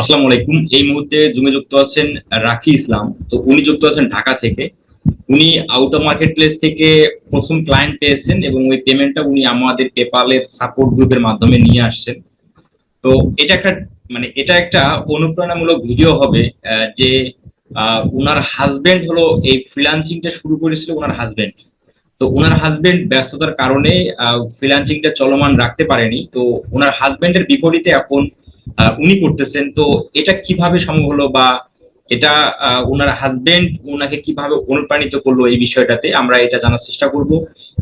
আসসালামু আলাইকুম। এই মুহূর্তে জুমে যুক্ত আছেন রাখি ইসলাম। তো উনি যুক্ত আছেন ঢাকা থেকে। উনি আউট অফ মার্কেট প্লেস থেকে প্রথম ক্লায়েন্ট পেয়েছেন এবং ওই পেমেন্টটা উনি আমাদের পেপালের সাপোর্ট গ্রুপের মাধ্যমে নিয়ে আসছেন। তো এটা একটা মানে এটা একটা অনুপ্রেরণামূলক ভিডিও হবে যে উনার হাজবেন্ড হলো এই ফ্রিল্যান্সিংটা শুরু করেছিল ওনার হাজবেন্ড তো ওনার হাজবেন্ড ব্যস্ততার কারণে ফ্রিল্যান্সিংটা চলমান রাখতে পারেনি। তো ওনার হাজবেন্ডের বিপরীতে এখন উনি করতেছেন। তো এটা কীভাবে সম্ভব হলো বা এটা ওনার হাজবেন্ড ওনাকে কীভাবে অনুপ্রাণিত করল এই বিষয়টাতে আমরা এটা জানার চেষ্টা করব।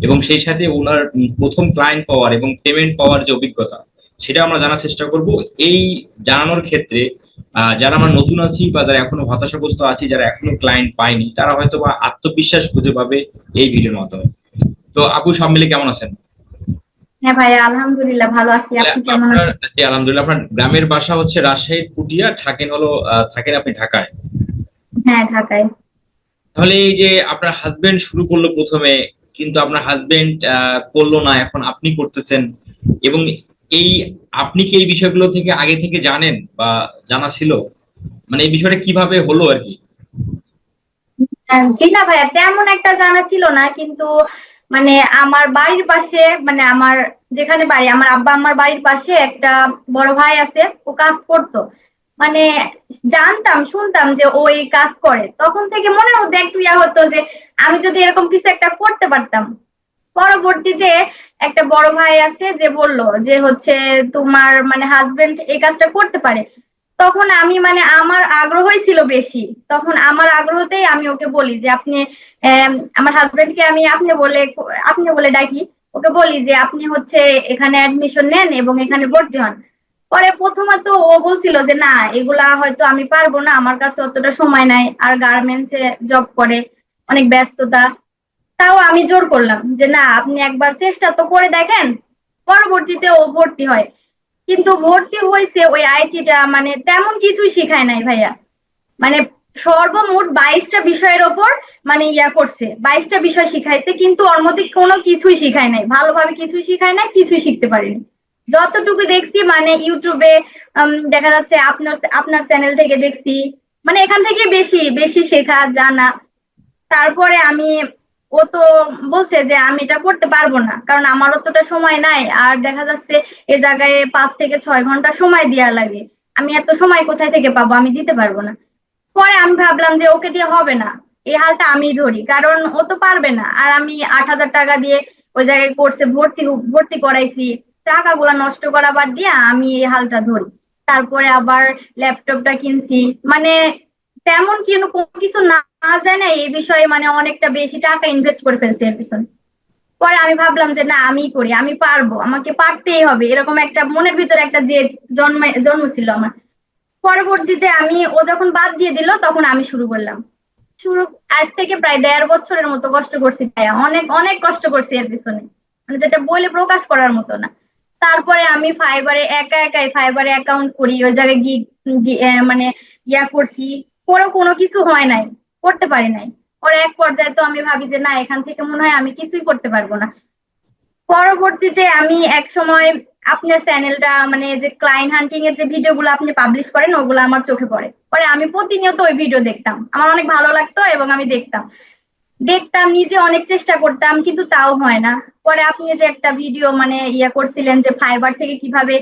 এবং সেই সাথে ওনার প্রথম ক্লায়েন্ট পাওয়ার এবং পেমেন্ট পাওয়ার যে অভিজ্ঞতা, সেটা আমরা জানার চেষ্টা করব। এই জানানোর ক্ষেত্রে যারা আমরা নতুন আছি বা যারা এখনও হতাশাগ্রস্ত আছি, যারা এখনও ক্লায়েন্ট পায়নি, তারা হয়তো বা আত্মবিশ্বাস খুঁজে পাবে এই ভিডিওর মাধ্যমে। তো আপু, সব মিলে কেমন আছেন? হ্যাঁ ভাইয়া আলহামদুলিল্লাহ ভালো আছি। আপনি কেমন আছেন? জি, আলহামদুলিল্লাহ আপনার গ্রামের বাসা হচ্ছে রাজশাহীর পুটিয়া থাকেন হলো থাকেন আপনি ঢাকায়? হ্যাঁ ঢাকায়। তাহলে এই যে আপনার হাজবেন্ড শুরু করল প্রথমে কিন্তু আপনার হাজবেন্ড করল না এখন আপনি করতেছেন। এবং এই আপনি কি এই বিষয়গুলো থেকে আগে থেকে জানেন বা জানা ছিল? মানে এই বিষয়টা কীভাবে হলো আর কি? জি না ভাইয়া তেমন একটা জানা ছিল না কিন্তু মানে আমার বাড়ির পাশে মানে আমার যেখানে বাড়ি, আমার আব্বা আমার বাড়ির পাশে একটা বড় ভাই আছে, ও কাজ করতো। মানে জানতাম, শুনতাম যে ওই কাজ করে। তখন থেকে মনের মধ্যে একটু ইয়া হতো যে, আমি যদি এরকম কিছু একটা করতে পারতাম। পরবর্তীতে একটা বড় ভাই আছে যে বলল যে হচ্ছে তোমার মানে হাজবেন্ড এই কাজটা করতে পারে। তখন আমি মানে আমার আগ্রহই ছিল বেশি। তখন আমার আগ্রহতেই আমি ওকে বলি যে আপনি আম, আমার হাজবেন্ডকে আমি আপনি বলে আপনি বলে ডাকি। ওকে বলি যে আপনি হচ্ছে এখানে অ্যাডমিশন নেন এবং এখানে ভর্তি হন। পরে প্রথমত ও বলছিল যে না এগুলা হয়তো আমি পারব না আমার কাছে অতটা সময় নাই আর গার্মেন্টস এ জব করে অনেক ব্যস্ততা। তাও আমি জোর করলাম যে না আপনি একবার চেষ্টা তো করে দেখেন পরবর্তীতে ও ভর্তি হয়। কিন্তু ভর্তি হয়েছে ওই আইটিটা মানে তেমন কিছুই শিখায় নাই ভাইয়া। মানে সর্বমোট বাইশটা বিষয়ের ওপর মানে ইয়া করছে, বাইশটা বিষয় শিখাইতে, কিন্তু ওর মধ্যে কোনো কিছুই শিখায় নাই। ভালোভাবে কিছুই শিখায় নাই, কিছুই শিখতে পারিনি। যতটুকু দেখছি মানে ইউটিউবে দেখা যাচ্ছে আপনার আপনার চ্যানেল থেকে দেখছি মানে এখান থেকে বেশি বেশি শেখা, জানা। তারপরে আমি ও তো বলছে যে আমি এটা করতে পারব না, কারণ আমার অতটা সময় নাই। আর দেখা যাচ্ছে এ জায়গায় পাঁচ থেকে ছয় ঘণ্টা সময় দেওয়া লাগে। আমি এত সময় কোথায় থেকে পাবো? আমি দিতে পারব না। পরে আমি ভাবলাম যে ওকে দিয়ে হবে না। এই হালটা আমি ধরি, কারণ ও তো পারবে না। আর আমি আট হাজার টাকা দিয়ে ওই জায়গায় কোর্সে ভর্তি ভর্তি করাইছি। টাকাগুলা নষ্ট করা বাদ দিয়ে আমি এই হালটা ধরি। তারপরে আবার ল্যাপটপটা কিনছি। মানে তেমন কোনো কিছু না না যায় না এই বিষয়ে মানে অনেকটা বেশি টাকা ইনভেস্ট করে ফেলছে এর পিছনে। পরে আমি ভাবলাম যে, না আমি করি, আমি পারব, আমাকে পারতেই হবে। এরকম একটা মনের ভিতরে একটা যে জন্মে জন্মছিল আমার। পরবর্তীতে আমি, ও যখন বাদ দিয়ে দিল, তখন আমি শুরু করলাম। শুরু, আজ থেকে প্রায় দেড় বছরের মতো কষ্ট করছি ভাইয়া। অনেক অনেক কষ্ট করছি এর পিছনে। মানে যেটা বলে প্রকাশ করার মতো না। তারপরে আমি ফাইবারে একা একাই ফাইবারে অ্যাকাউন্ট করি, ওই জায়গায় গিয়ে মানে ইয়া করছি। পরেও কোনো কিছু হয় নাই। করতে পারি নাই। পরে এক পর্যায়ে তো আমি ভাবি যে, না, এখান থেকে মনে হয় আমি কিছুই করতে পারব না। পরবর্তীতে আমি এক সময় আপনার চ্যানেলটা মানে যে ক্লায়েন্ট হান্টিং এর যে ভিডিওগুলো আপনি পাবলিশ করেন, ওগুলো আমার চোখে পড়ে। পরে আমি প্রতিনিয়ত ওই ভিডিও দেখতাম। আমার অনেক ভালো লাগতো এবং আমি দেখতাম। দেখতাম, নিজে অনেক চেষ্টা করতাম, কিন্তু তাও হয় না। পরে আপনি যে একটা ভিডিও মানে ইয়া করছিলেন যে ফাইবার থেকে কীভাবে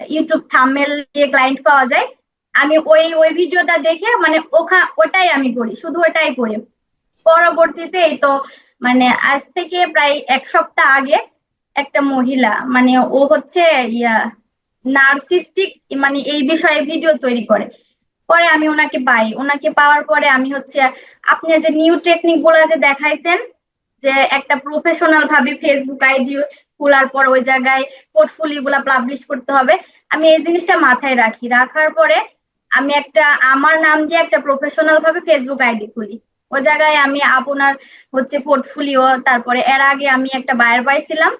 ইউটিউব থাম্বনেল দিয়ে ক্লায়েন্ট পাওয়া যায় আমি ওই ওই ভিডিওটা দেখে মানে ওখা, ওটাই আমি করি, শুধু ওটাই করি। পরবর্তীতে এই তো মানে আজ থেকে প্রায় এক সপ্তাহ আগে একটা মহিলা মানে ও হচ্ছে ইয়া, নার্সিস্টিক মানে এই বিষয়ে ভিডিও তৈরি করে। পরে আমি ওনাকে পাই। ওনাকে পাওয়ার পরে আমি হচ্ছে, আপনি যে নিউ টেকনিকগুলা যে দেখাইছেন, যে একটা প্রফেশনাল ভাবে ফেসবুক আইডি খোলার পর ওই জায়গায় পোর্টফোলিও গুলা পাবলিশ করতে হবে, আমি এই জিনিসটা মাথায় রাখি। রাখার পরে আমি একটা, আমার নাম দিয়ে একটা প্রফেশনাল ভাবে ফেসবুক আইডি খুলি। ওই জায়গায় আমি আপনার হচ্ছে পোর্টফোলিও তারপরে এর আগে আমি একটা বায়ার পাইছিলাম।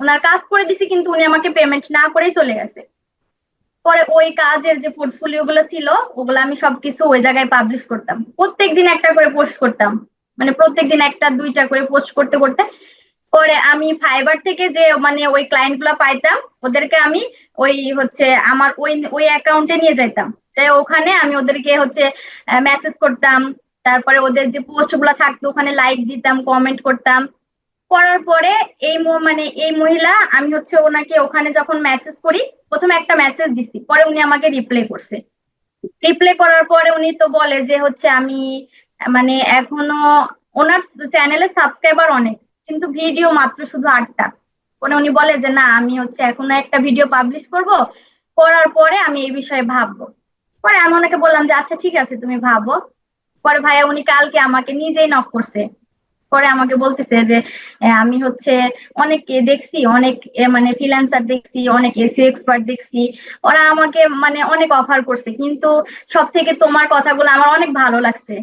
ওনার কাজ করে দিছি, কিন্তু উনি আমাকে পেমেন্ট না করেই চলে গেছে। পরে ওই কাজের যে পোর্টফোলিও গুলো ছিল, ওগুলো আমি সবকিছু ওই জায়গায় পাবলিশ করতাম। প্রত্যেক দিন একটা করে পোস্ট করতাম। মানে প্রত্যেক দিন একটা, দুইটা করে পোস্ট করতে করতে। পরে আমি ফাইবার থেকে যে মানে ওই ক্লায়েন্টগুলা পাইতাম, ওদেরকে আমি ওই হচ্ছে আমার ওই ওই অ্যাকাউন্টে নিয়ে যাইতাম। ওখানে আমি ওদেরকে হচ্ছে মেসেজ করতাম। তারপরে ওদের যে পোস্টগুলা থাকতো, ওখানে লাইক দিতাম কমেন্ট করতাম। করার পরে এই মানে এই মহিলা, আমি হচ্ছে ওনাকে ওখানে যখন মেসেজ করি, প্রথমে একটা মেসেজ দিছি। পরে উনি আমাকে রিপ্লাই করছে। রিপ্লাই করার পরে উনি তো বলে যে হচ্ছে আমি মানে এখনও ওনার চ্যানেলে সাবস্ক্রাইবার অনেক, কিন্তু ভিডিও মাত্র শুধু আটটা। পরে উনি বলে যে, না, আমি হচ্ছে এখনও একটা ভিডিও পাবলিশ করব। করার পরে আমি এই বিষয়ে ভাববো। পরে আমি ওনাকে বললাম যে আচ্ছা ঠিক আছে, তুমি ভাবো। পরে ভাইয়া উনি কালকে আমাকে নিজেই নক করছে। পরে আমাকে বলতেছে যে আমি হচ্ছে অনেককে দেখছি, অনেক মানে ফ্রিল্যান্সার দেখছি, অনেক এসি এক্সপার্ট দেখছি। ওরা আমাকে মানে অনেক অফার করছে, কিন্তু সব থেকে তোমার কথাগুলো আমার অনেক ভালো লাগছে।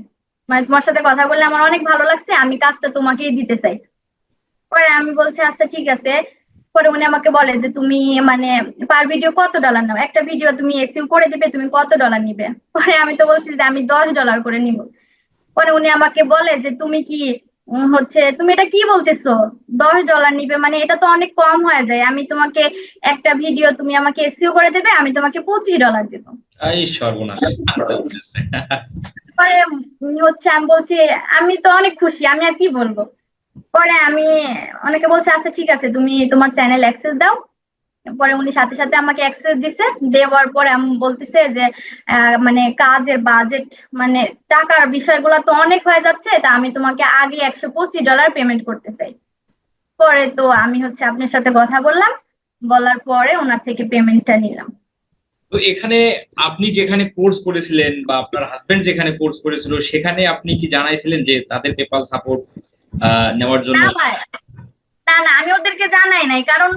মানে তোমার সাথে কথা বললে আমার অনেক ভালো লাগছে, আমি কাজটা তোমাকেই দিতে চাই। পরে আমি বলছি আচ্ছা ঠিক আছে। পরে উনি আমাকে বলে যে তুমি মানে পার ভিডিও কত ডলার নাও? একটা ভিডিও তুমি এসিউ করে দিবে তুমি কত ডলার নিবে? পরে আমি তো বলছি যে আমি দশ ডলার করে নিব। পরে উনি আমাকে বলে যে তুমি কি হচ্ছে তুমি এটা কি বলতেছো? দশ ডলার নিবে মানে এটা তো অনেক কম হয়ে যায়। আমি তোমাকে একটা ভিডিও তুমি আমাকে এসিও করে দেবে আমি তোমাকে পঁচিশ ডলার দেবো। আচ্ছা, পরে হচ্ছে আমি বলছি আমি তো অনেক খুশি আমি আর কি বলব? পরে আমি, অনেকে বলছে আচ্ছা ঠিক আছে, তুমি তোমার চ্যানেল অ্যাক্সেস দাও। পরে উনি সাথে সাথে আমাকে অ্যাক্সেস দিছে। দেওয়ার পরে আমি বলতেছে যে মানে কাজের বাজেট মানে টাকার বিষয়গুলো তো অনেক হয়ে যাচ্ছে, তা আমি তোমাকে আগে একশো পঁচিশ ডলার পেমেন্ট করতে চাই। পরে তো আমি হচ্ছে আপনার সাথে কথা বললাম, বলার পরে ওনার থেকে পেমেন্টটা নিলাম। তো এখানে আপনি যেখানে কোর্স করেছিলেন বা আপনার হাজবেন্ড যেখানে কোর্স করেছিল, সেখানে আপনি কি জানাইছিলেন যে তাদের পেপাল সাপোর্ট নেওয়ার জন্য। না না আমি ওদেরকে জানাই নাই, কারণ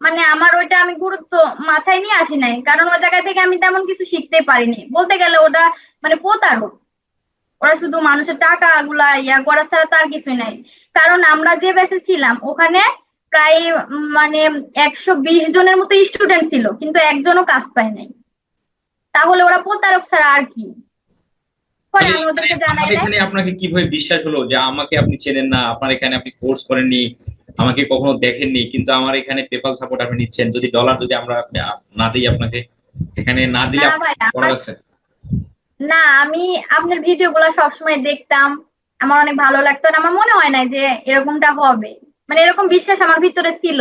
মানে আমার ওইটা আমি গুরুত্ব মাথায় নিয়ে আসি নাই, কারণ ওই জায়গা থেকে আমি তেমন কিছু শিখতে পারিনি। বলতে গেলে ওটা মানে প্রতারক। ওরা শুধু মানুষের টাকা গুলা ইয়া করা ছাড়া তার কিছুই নাই। কারণ আমরা যে ব্যাচে ছিলাম, ওখানে প্রায় মানে একশো বিশ জনের মতো স্টুডেন্ট ছিল, কিন্তু একজনও কাজ পায় নাই। তাহলে ওরা প্রতারক ছাড়া আর কি? পরে আমি ওদেরকে জানাই আমার নাই এখানে আপনাকে কীভাবে বিশ্বাস হলো যে আমাকে আপনি চেনেন না আপনার এখানে আপনি কোর্স করেননি আমাকে কখনো দেখেননি কিন্তু আমার এখানে পেপাল সাপোর্ট আপনি নিচ্ছেন যদি ডলার যদি আমরা না দিই আপনাকে এখানে না দিলে আমার করার আছে? না আমি আপনার ভিডিও গুলা সবসময় দেখতাম আমার অনেক ভালো লাগতো আমার মনে হয় না যে এরকমটা হবে। মানে এরকম বিশ্বাস আমার ভিতরে ছিল।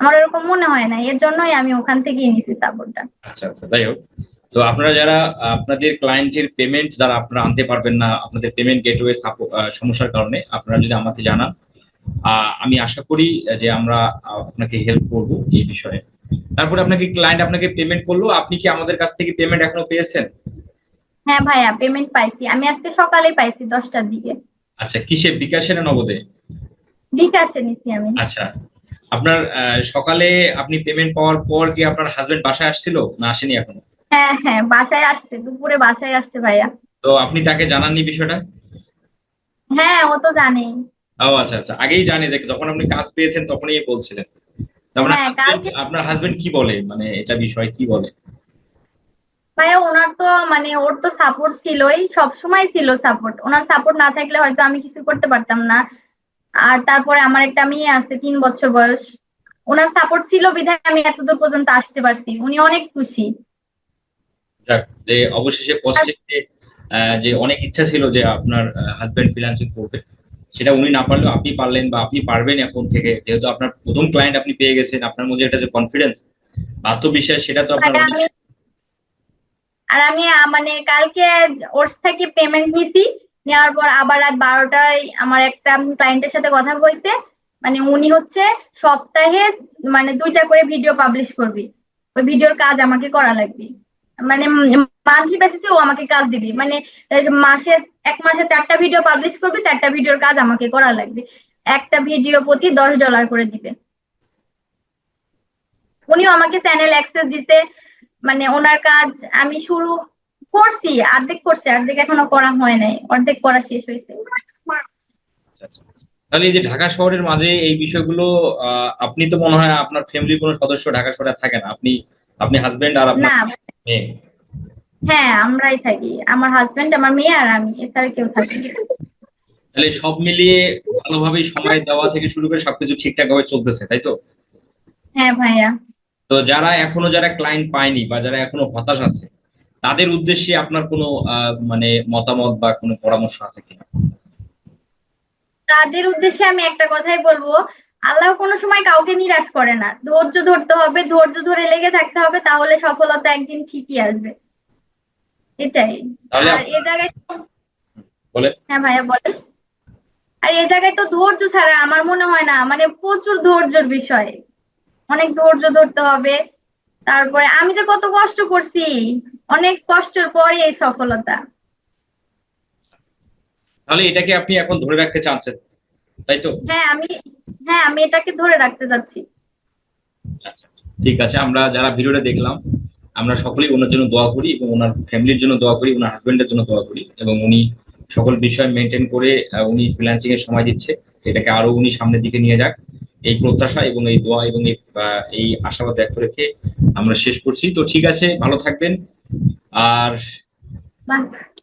আমার এরকম মনে হয় না এর জন্যই আমি ওখান থেকেই নিছি সাপোর্টটা আচ্ছা আচ্ছা যাই হোক। তো আপনারা যারা আপনাদের ক্লায়েন্টের পেমেন্ট যারা আপনারা আনতে পারবেন না আপনাদের পেমেন্ট গেটওয়ে সমস্যার কারণে আপনারা যদি আমাকে জানান আমি আশা করি যে আমরা আপনাকে হেল্প করব এই বিষয়ে। তারপরে আপনাকে ক্লায়েন্ট আপনাকে পেমেন্ট করল আপনি কি আমাদের কাছ থেকে পেমেন্ট এখনও পেয়েছেন? হ্যাঁ ভাইয়া পেমেন্ট পাইছি। আমি আজকে সকালে পাইছি দশটার দিকে। আচ্ছা কিসে? বিকাশে না নগদে? বিকাশে নিছি আমি। আচ্ছা আপনার সকালে আপনি পেমেন্ট পাওয়ার পর কি আপনার হাজবেন্ড বাসায় আসছিল না আসেনি এখনও? হ্যাঁ হ্যাঁ বাসায় আসছে দুপুরে বাসায় আসছে ভাইয়া। তো আপনি তাকে জানাননি বিষয়টা? হ্যাঁ ও তো জানেই ও আচ্ছা আচ্ছা আগেই জানে যে যখন আপনি কাজ পেয়েছেন তখনই বলছিলেন। হ্যাঁ, কালকে- আপনার হাজবেন্ড কি বলে? মানে এটা বিষয় কি বলে? ভাইয়া ওনার তো মানে ওর তো সাপোর্ট ছিলই সব সময় ছিল সাপোর্ট ওনার সাপোর্ট না থাকলে হয়তো আমি কিছু করতে পারতাম না। আর তারপরে আমার একটা মেয়ে আছে তিন বছর বয়স। ওনার সাপোর্ট ছিল বিধায় আমি এতদূর পর্যন্ত আসতে পারছি। উনি অনেক খুশি। যে অবশেষে কষ্টে যে অনেক ইচ্ছা ছিল যে আপনার হাজবেন্ড ফ্রিল্যান্সিং করবে, সেটা উনি না পারলেও আপনি পারলেন বা আপনি পারবেন এখন থেকে, যেহেতু আপনার প্রথম ক্লায়েন্ট আপনি পেয়ে গেছেন, আপনার মধ্যে একটা যে কনফিডেন্স আত্মবিশ্বাস, সেটা তো আপনার আর আমি মানে কালকে ওর থেকে পেমেন্ট নিছি, নেওয়ার পর আবার রাত বারোটায় আমার একটা ক্লায়েন্টের সাথে কথা বলছে মানে উনি হচ্ছে সপ্তাহে মানে দুইটা করে ভিডিও পাবলিশ করবি, ওই ভিডিওর কাজ আমাকে করা লাগবে। মানে মান্থলি বেসিসে ও আমাকে কাজ দিবি। মানে মাসে এক মাসে চারটা ভিডিও পাবলিশ করবে চারটা ভিডিওর কাজ আমাকে করা লাগবে। একটা ভিডিও প্রতি দশ ডলার করে দিবে। উনিও আমাকে চ্যানেল অ্যাক্সেস দিতে মানে ওনার কাজ আমি শুরু করছি অর্ধেক করছি অর্ধেক এখনও করা হয় নাই অর্ধেক করা শেষ হয়েছে। আচ্ছা, আচ্ছা। তাহলে যে ঢাকা শহরের মাঝে এই বিষয়গুলো আপনি তো মনে হয় আপনার ফ্যামিলির কোনো সদস্য ঢাকা শহরে থাকে না। আপনি আপনি হাজবেন্ড আর আপনার মেয়ে? হ্যাঁ আমরাই থাকি। আমার হাজবেন্ড আমার মেয়ে আর আমি এছাড়া কেউ থাকি তাহলে সব মিলিয়ে ভালোভাবেই সময় দেওয়া থেকে শুরু করে সবকিছু ঠিকঠাক ভাবে চলতেছে তাই তো? হ্যাঁ ভাইয়া। তো যারা এখনও যারা ক্লায়েন্ট পায়নি বা যারা এখনও হতাশ আছে তাদের উদ্দেশ্যে আপনার কোনো মানে মতামত বা কোনো পরামর্শ আছে কিনা? তাদের উদ্দেশ্যে আমি একটা কথাই বলব। আল্লাহ কোনো সময় কাউকে নিরাশ করে না। ধৈর্য ধরতে হবে ধৈর্য ধরে লেগে থাকতে হবে তাহলে সফলতা একদিন ঠিকই আসবে। এটাই। আর এ জায়গায় হ্যাঁ ভাইয়া বলেন। আর এ জায়গায় তো ধৈর্য ছাড়া আমার মনে হয় না মানে প্রচুর ধৈর্যের বিষয়। অনেক ধৈর্য ধরতে হবে। তারপরে আমি যে কত কষ্ট করছি অনেক কষ্টের পরে এই সফলতা। তাহলে এটাকে আপনি এখন ধরে রাখতে চাচ্ছেন? তাই তো? হ্যাঁ আমি হ্যাঁ আমি এটাকে ধরে রাখতে চাচ্ছি আচ্ছা, ঠিক আছে আমরা যারা ভিডিওটা দেখলাম আমরা সকলেই ওনার জন্য দোয়া করি এবং ওনার ফ্যামিলির জন্য দোয়া করি ওনার হাজবেন্ডের জন্য দোয়া করি এবং উনি সকল বিষয় মেনটেন করে উনি ফ্রিল্যান্সিং এর সময় দিচ্ছে। এটাকে আরও উনি সামনের দিকে নিয়ে যাক। এই প্রত্যাশা এবং এই দোয়া এবং এই আশাবাদ ব্যক্ত রেখে আমরা শেষ করছি। তো ঠিক আছে ভালো থাকবেন। আর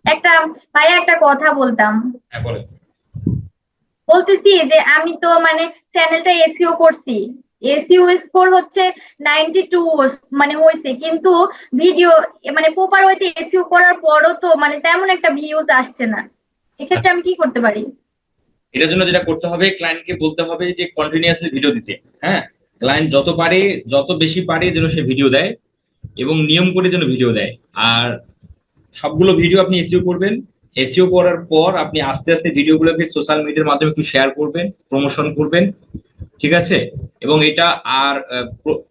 একটা ভাইয়া একটা কথা বলতাম। হ্যাঁ বলেন। বলতেছি যে আমি তো মানে চ্যানেলটা এসিও করছি। এসিও স্কোর হচ্ছে নাইনটি টু মানে হয়েছে। কিন্তু ভিডিও মানে প্রপার ওয়েতে এসিও করার পরও তো মানে তেমন একটা ভিউজ আসছে না। এক্ষেত্রে আমি কি করতে পারি? এটার জন্য যেটা করতে হবে ক্লায়েন্টকে বলতে হবে যে কন্টিনিউয়াসলি ভিডিও দিতে। হ্যাঁ? ক্লায়েন্ট যত পারে, যত বেশি পারে যেন সে ভিডিও দেয় এবং নিয়ম করে যেন ভিডিও দেয়। আর সবগুলো ভিডিও আপনি এসিও করবেন। এসিও করার পর আপনি আস্তে আস্তে ভিডিওগুলোকে সোশ্যাল মিডিয়ার মাধ্যমে একটু শেয়ার করবেন প্রমোশন করবেন, ঠিক আছে? এবং এটা আর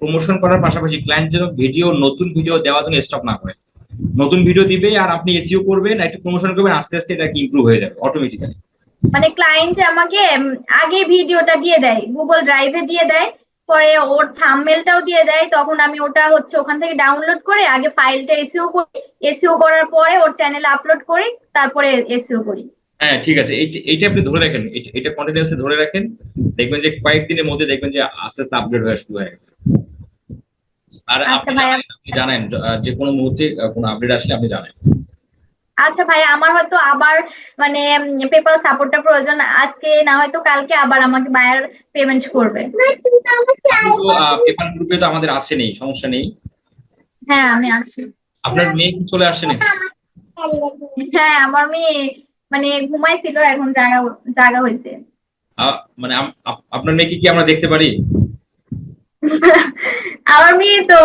প্রমোশন করার পাশাপাশি ক্লায়েন্ট যেন ভিডিও নতুন ভিডিও দেওয়ার জন্য স্টপ না করে। নতুন ভিডিও দিবে আর আপনি এসিও করবেন, একটু প্রমোশন করবেন, আস্তে আস্তে এটা ইমপ্রুভ হয়ে যাবে অটোমেটিক্যালি মানে ক্লায়েন্ট আমাকে আগে ভিডিওটা দিয়ে দেয় গুগল ড্রাইভে দিয়ে দেয় পরে ওর থাম্বনেলটাও দিয়ে দেয় তখন আমি ওটা হচ্ছে ওখান থেকে ডাউনলোড করে আগে ফাইলটা এসিও করি। এসিও করার পরে ওর চ্যানেলে আপলোড করি তারপরে এসিও করি। হ্যাঁ ঠিক আছে। এইটা- আপনি ধরে রাখেন। এটা- কন্টিনিউয়াসলি ধরে রাখেন। দেখবেন যে কয়েকদিনের মধ্যে দেখবেন যে আস্তে আস্তে আপডেট হয়ে শুরু হয়ে গেছে। আর আচ্ছা আপনি। জানেন যে কোনো মুহূর্তে কোনো আপডেট আসলে আপনি জানেন। আচ্ছা ভাই আমার হয়তো আবার মানে পেপাল সাপোর্টটা প্রয়োজন। আজকে না হয়তো কালকে আবার আমাকে বায়ার পেমেন্ট করবে। পেপার গ্রুপে তো আমাদের আসে নেই সমস্যা নেই। হ্যাঁ আমি আছি। আপনার মেয়ে কি চলে আসে নাকি? হ্যাঁ আমার মেয়ে মানে ঘুমাইছিল এখন জাগা জাগা হয়েছে মানে আপনার মেয়েকে কি আমরা দেখতে পারি? আমার মেয়ে তো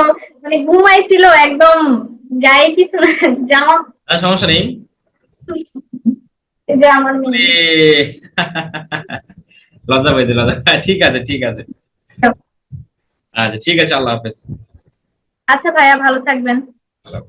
মানে ঘুমাইছিল একদম গায়ে কিছু না, জামা আহ, সমস্যা নেই। এই যে আমার মেয়ে। লজ্জা পেয়েছে লজ্জা হ্যাঁ, ঠিক আছে ঠিক আছে। আচ্ছা। ঠিক আছে আল্লাহ হাফেজ। আচ্ছা ভাইয়া ভালো থাকবেন। আল্লাহ।